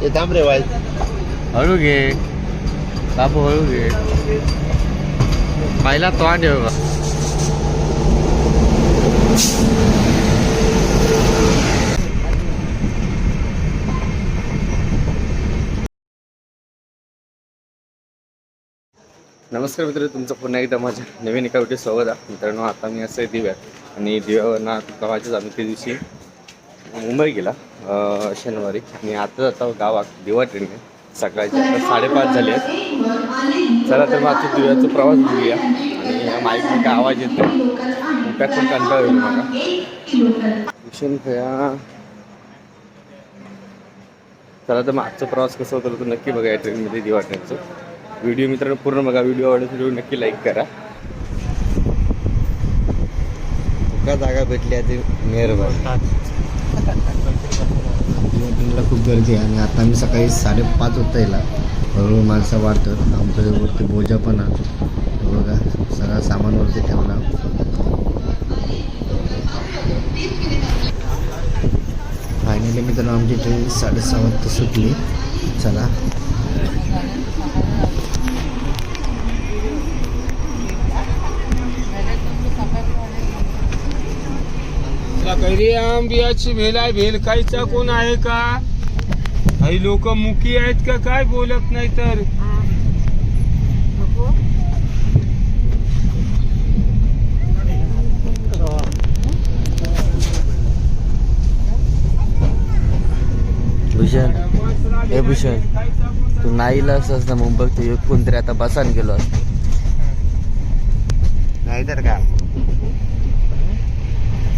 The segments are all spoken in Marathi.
हे थांब रे वाईट हळू घे. बाबू हळू घे. पहिला तोंड ठेव का नमस्कार मित्र तुमचं पुन्हा एकदा माझ्या नवीन एका व्हिडिओ स्वागत आहे मित्रांनो आता मी असं आहे दिव्यात. आणि दिव्यावरनं आता गावाच्याच आम्ही त्या दिवशी. मुंबई गेला शनिवारी. मी आता जातो गावात दिवा ट्रेनने. सकाळचे आता साडेपाच झाले आहेत. चला तर मग आता दिव्याचा प्रवास घेऊया आणि या माईकमध्ये काय आवाज येतो त्यात पण कंटाळ होईल मला विषय खया चला तर मग आजचा प्रवास कसा होतो तो नक्की बघा या ट्रेनमध्ये दिवा ट्रेनचं. व्हिडिओ मित्रांनो पूर्ण बघा. व्हिडिओ आवडत व्हिडिओ नक्की लाईक करा. का जागा भेटली आहे ते मेहरबान ट्रेनला खूप गर्दी आहे आणि आता आम्ही सकाळी साडेपाच वाजता यायला हळूहळू माणसं वाढतात. आमच्यावरती बोजा पण आहे. बघा सगळा सामान वरती ठेवला. फायनली मित्रांनो आमची ट्रेन साडेसहा वाजता सुटली. चला. कैरी आंबियाची भेल आहे खायचा कोण आहे का? काही लोक मुकी आहेत का? काय बोलत नाही तर? भूषण हे भूषण तू नाहीला असंच ना मुंबईत तू एक कोणतरी आता बसान गेलो असतो. नाही तर का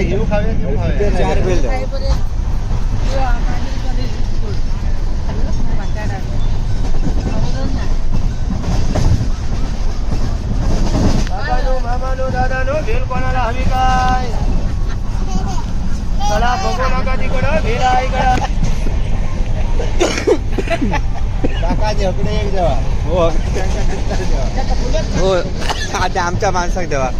येऊ खावे चार वेल द्या. काकानो, मामानो, दादानो, भेल कोणाला हवी काय? चला बघू नका तिकडं भेल आहे इकडं काकाजी हकडे एक देवा हो देवा हो आता आमच्या माणसाक देवा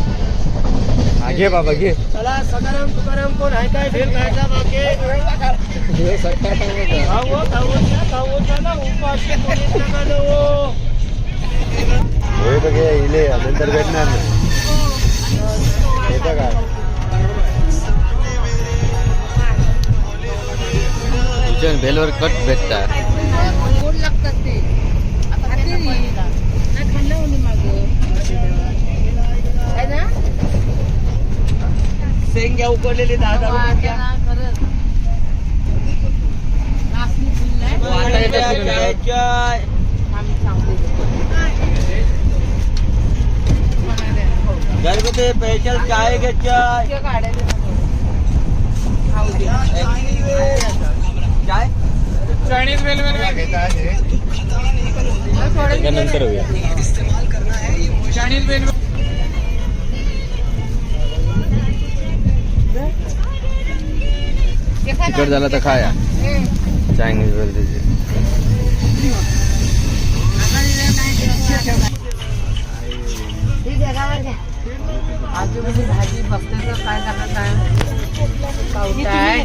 हा घे बाबा घे चला सकाराम तुकाराम कोण आहे काय भेल खायचा बाकी खाऊ खाऊ खाऊ ना उपाशी कोणी नका देऊ. होय बघे इले नंतर भेटणार नाही बेलवर कट भेटतात गोड लागतात ते खाते रे. नाही खाल्लं म्हणे मागं. है ना? शेंग्या उकडलेली दहा दहा वा, रुपयाच्या. त्यांना खरंच. नाचणी फुल नाही. आता येतात चाय, चाय. आम्ही सांगतो ते. म्हणाले, हो. घरगुती स्पेशल चाय घे चाय ते काढायला नको. खाऊ दे. चाय नंतर बेल होऊया. तिकट झाला तर खाया. चायनीज बेल त्याची आजूबाजू भाजी बघते तर काय करणार काय? पावटा आहे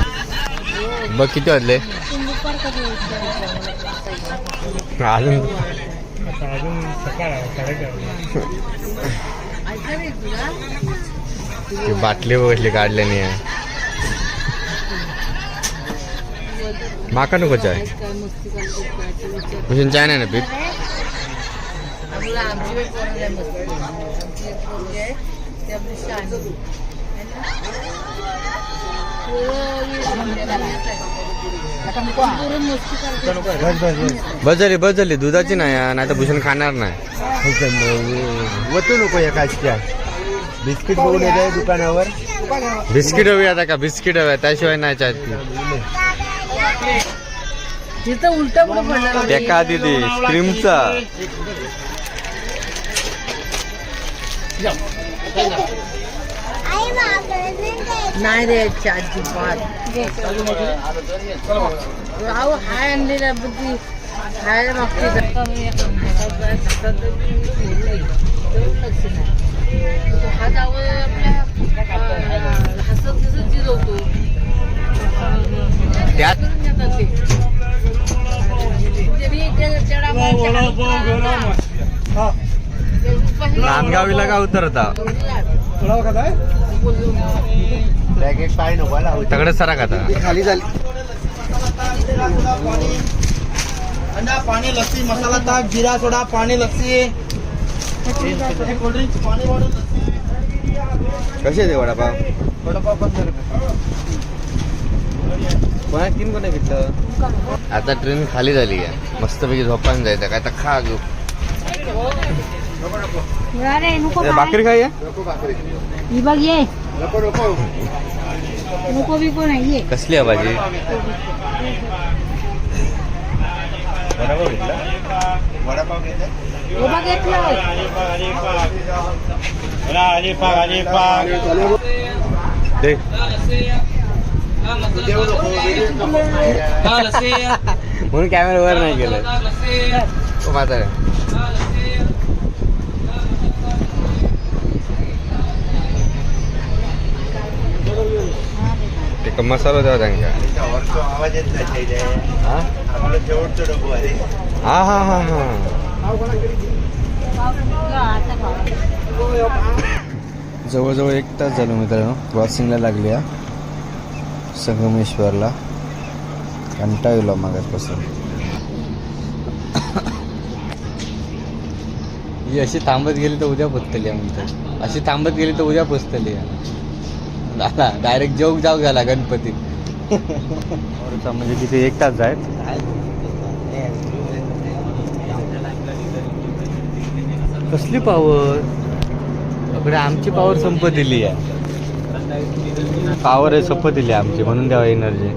बघ किती वाजले? अजून ती बाटली बघितली काढल्याने. माका नको चाय. चाय नाही ना पीत? आपलं आमची एक बस झाली दुधाची नाही नाही तर भूषण खाणार नाही. वतू नको एकाच बिस्किट बघून येत आहे दुकानावर. बिस्किट हवी आता का? बिस्किट हव्या त्याशिवाय नाही चाय ती. तिथं उलटं कुठं पडलं टेका आधी ते क्रीमचा. नाही रे अजिबात अहो हाय आणलेला ती खायला मागते हा जावं आपल्या हसत हसत जिरवतो. म्हणजे चढा मारच्या नांदगावीला का उतरता? एक पाय नको लावू. तगडे सरा खाता खाली झाली. अंडा पाणी लस्सी मसाला ताक जिरा सोडा पाणी लस्सी. कोल्ड्रिंक पाणी बॉटल कसे ते वडापाव? वडापाव पंधरा रुपये. कोणा तीन कोणा घेतलं आता ट्रेन खाली झाली आहे. मस्तपैकी झोपान जायचं काय तर खा घेऊ अरे नको ए, भाकरी खाई ही? बघ ये। नको नको नको बिको नाही ये। कसली आहे भाजी वडापाव घेतला हे बघ घेतलं दे म्हणून कॅमेरा वर नाही गेलं ओ म्हातारे ते का मसाला द्यावा त्यांना. वरतो आवाज येत नाही त्याच्या. हा? हा हा हा हा. जवळजवळ एक तास झालो मित्रांनो. क्रॉसिंगला लागली हा संगमेश्वरला. कंटाळलो मागासपासून. ही अशी थांबत गेली तर उद्या पुसतली म्हणतात अशी थांबत गेली तर उद्या पुसतली झाला डायरेक्ट जोग जाऊ झाला गणपती म्हणजे तिथे एक तास आहेत कसली पावर आपकडे आमची पावर संपत दिली आहे. पावर आहे संपत दिली आहे आमची म्हणून द्यावा एनर्जी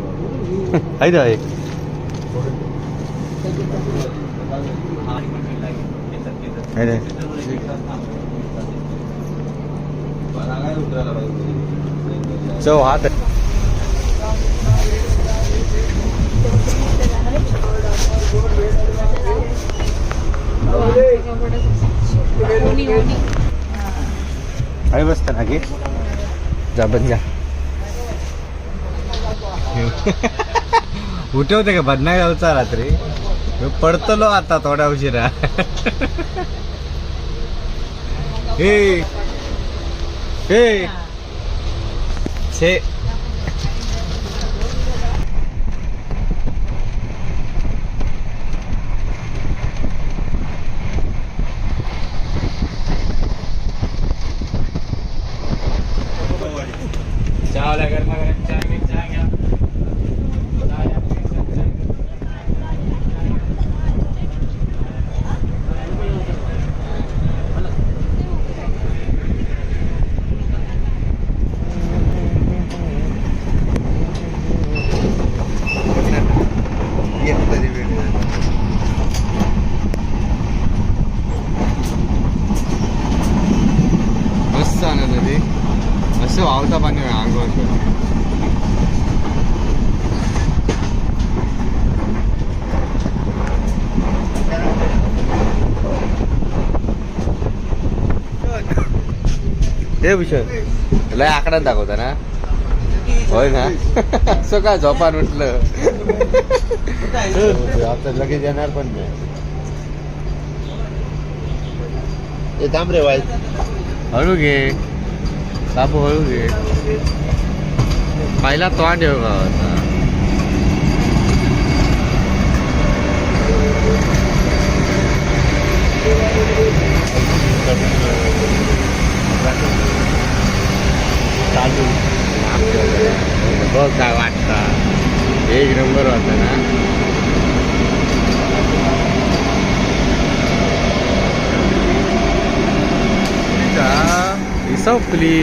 आहे द्यावा एक. चव हात आहे बसता ना की जा बन जा. उठवते का? बदनाई जाऊचा रात्री. पडतलो आता थोड्या उशिरा. हे. हे. Sí. हे भूषण लय आकडा दाखवता ना? होय ना असं का झोपान उठलं. आता लगेच येणार पण नाही. थांब रे वाईट हळू घे. बापू हळू घे. पहिला तोंड येऊ गावाचा चालू बघ काय वाटता एक नंबर होता ना ही संपली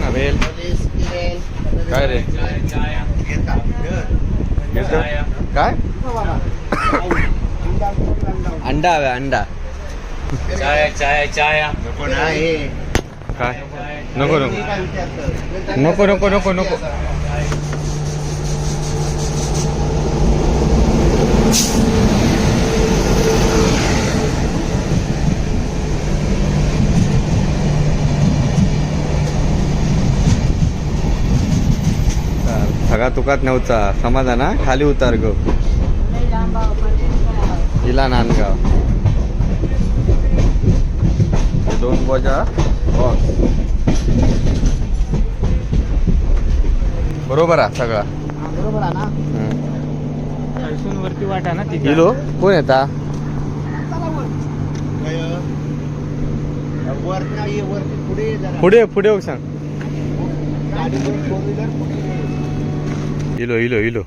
ना बेल काय? अंडा हवे अंडा. काय? नको नको. नको नको नको नको. सगळा तुकात नव्हता समाधान? हा खाली उतार ग. हिला इला नांदगाव. दोन बोजा. बॉक्स. बरोबर आहे सगळा. बरोबर आहे ना वरती वाटा ना कोण येता वरती नाही, वरती पुढे पुढे सांग गाडी करून four wheeler पुढे ये. इलो इलो इलो.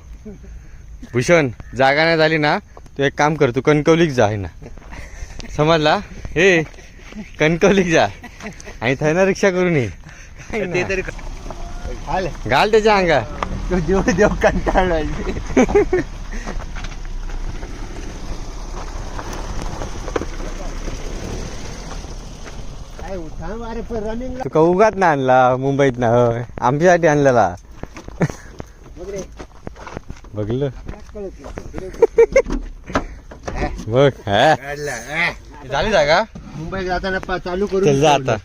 भूषण जागा नाही झाली ना तू एक काम कर तू कणकवलीक जा आहे ना समजला? हे कणकवलीक जा. आणि थंय रिक्षा करून ये. ते तरी घाल. त्याच्या अंगा तो देव देव कंटाळला काय थांब अरे पण रनिंग तू का उगाच ना आणला मुंबईत ना होय आमच्यासाठी आणलेला. बघलं. बघ हा. झाली जागा? मुंबई जाताना चालू करू चल जा आता.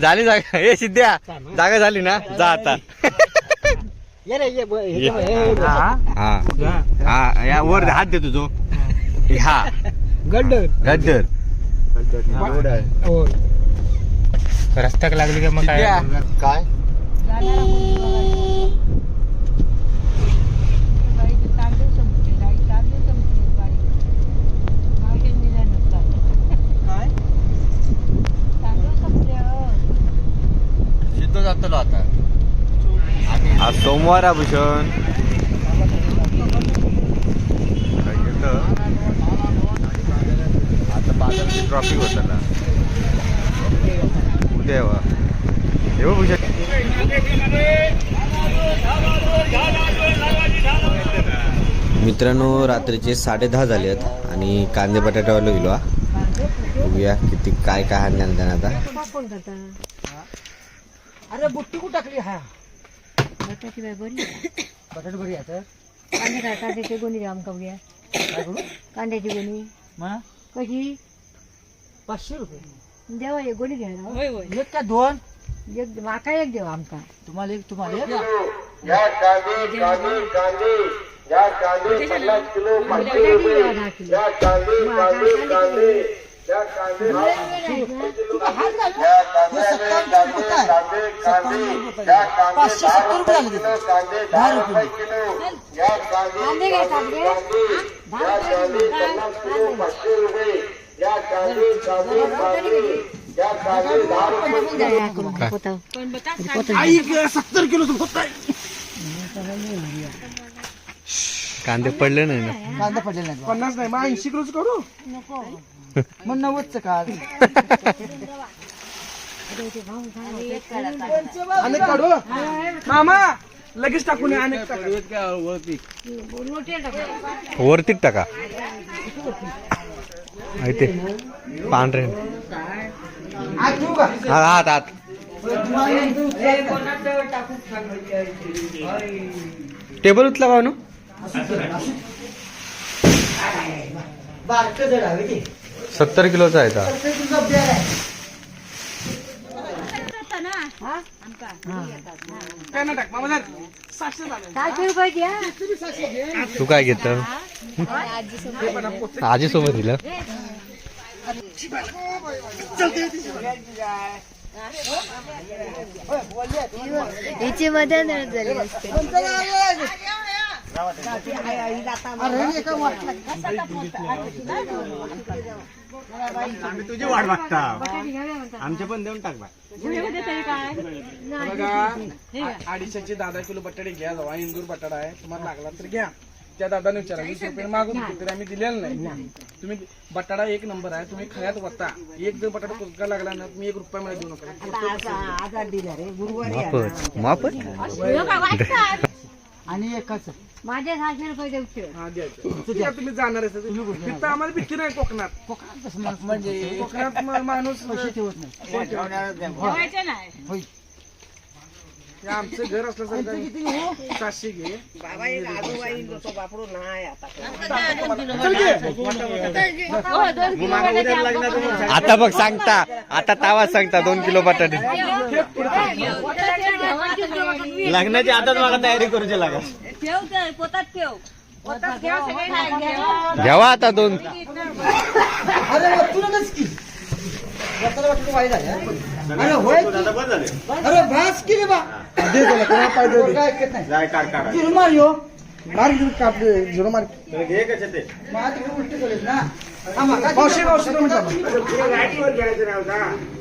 झाली जागा. हे सिद्ध्या जागा झाली ना? जा आता. हे ये. हे. हा हा? वर हात दे तुझो. हा. गड्डर. हो रस्त्याक लागली का मग काय? काय? जातलो आता आज सोमवार आहे भूषण काय घेतं? आता बाजाराची ट्रॉफिक होत ना उद्या येवा येऊ भूषण मित्रांनो रात्रीचे साडे दहा झाले आहेत आणि कांदे बटाट्यावाला गेलो हा. बघूया किती काय काय त्यानं आता? अरे बुट्टी कुठं टाकली? हा. बटाटी बाई बरी आहे. बटाट बरी आता कांदे काय? कांद्याची गोणी द्या आमका उद्या काय करू? कांद्याची गोणी. मा? कशी? पाचशे रुपये. देवा एक गोणी घ्या. एक का दोन? एक माका एक देवा आमका. तुम्हाला एक तुम्हाला एक? बटाटी दहा किलो. मग. पाचशे सत्तर रुपये आले तिथे. दहा रुपये कांदे घेतात गे दहा रुपये काय? कांदे. या करून, पोतं. पोतं. सत्तर किलो कांदे पडले नाही ना कांदे पडले नाही पन्नास नाही मग ऐंशी किलोच करू नको. मग नव्वदचं का. अनेक काढू? मामा लगेच टाकून अनेक मोठे टाका. वरतीच टाका. आहे ते. पांढरे आज ठेवू का? हा हात टेबल उचला भाऊ बारकं जड ते. सत्तर किलोचा आहे का? ते काय घेत आजी सोबत दिलं. याची मदत झाली असते आम्ही तुझी वाट बघता. आमचे पण देऊन टाक बा. बघा अडीचशे दादा किलो बटाटे घ्या जावा इंदूर बटाटा आहे. तुम्हाला लागला तर घ्या. त्या दादाने विचारा वीस रुपये मागून तरी आम्ही दिलेलं नाही. तुम्ही बटाटा एक नंबर आहे. तुम्ही खऱ्यात वता एक जर बटाटा कुचका लागला ना तुम्ही एक रुपया मला देऊ नका. आणि एकच. माझ्या सातशे रुपये देऊ हा द्यायचं ठीक आहे, तुम्ही जाणार आहे. तिथं आम्हाला भीती नाही कोकणात. म्हणजे कोकणात म- माणूस हे आमचं घर असल्यासारखं. सातशे घे. आता. बघ सांगता आता तावा सांगता दोन किलो बटाटे. लग्नाची आताच मला तयारी करूची लागत घ्यावा आता दोन. अरे तुला की. स्वतःला वाटतं वाईट झालं हा? अरे होय की? अरे भास की रे बा. दे त्याला, कोणाला पाहिजे दे. काय ऐकत नाही. जाय काढ काढ. चिरून मार यो. मार घेऊन कापले झिरो मार घे कसे ते. उलटी करेल ना. हा.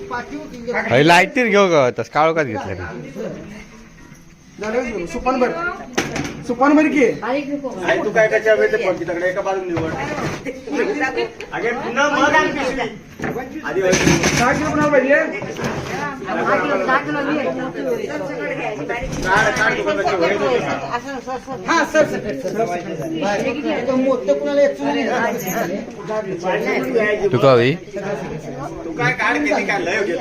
पाठीवर किंग लाईटीर घेऊ का तस काळोखात घेतलं झालं? सुपान भर. सुपान भर की. आई तू काय कशा वेळेस पडती तकडे एका बाजून निवड. अगे पुन्हा मग आधी किलो कोणाला पाहिजे हा सर सर मोठं कुणाला येतो नाही तू का होई तू काय काढ किती काय लय घेत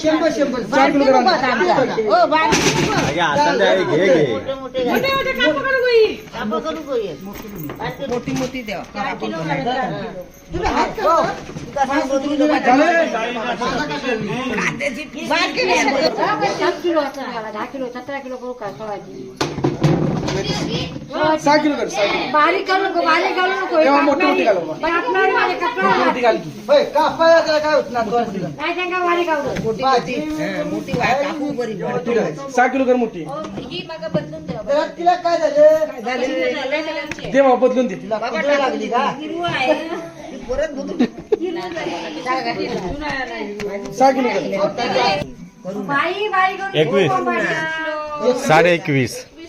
शंभर शंभर चार किलो करा घे घे तुम्ही हात करा. सात किलो असं घाला, सहा किलो कर सहा किलो. बारीक घालू नको बारीक घालू नको तेव्हा मोठी मोठी घालू मग. कापणारी वाली, कापणारी. मोठी घाल की. होय कापायला त्याला काय होत नाही? दोन किलो. काय सांगा बारीक घालू भाजी. मोठी घाल. सहा किलो कर मोठी. ही त्याला तिला काय झालं? दे बाबा बदलून दे. तिला कुठे लागली का? सहा किलो कर. बाई बाई करून एकवीस. खूप. साडे एकवीस.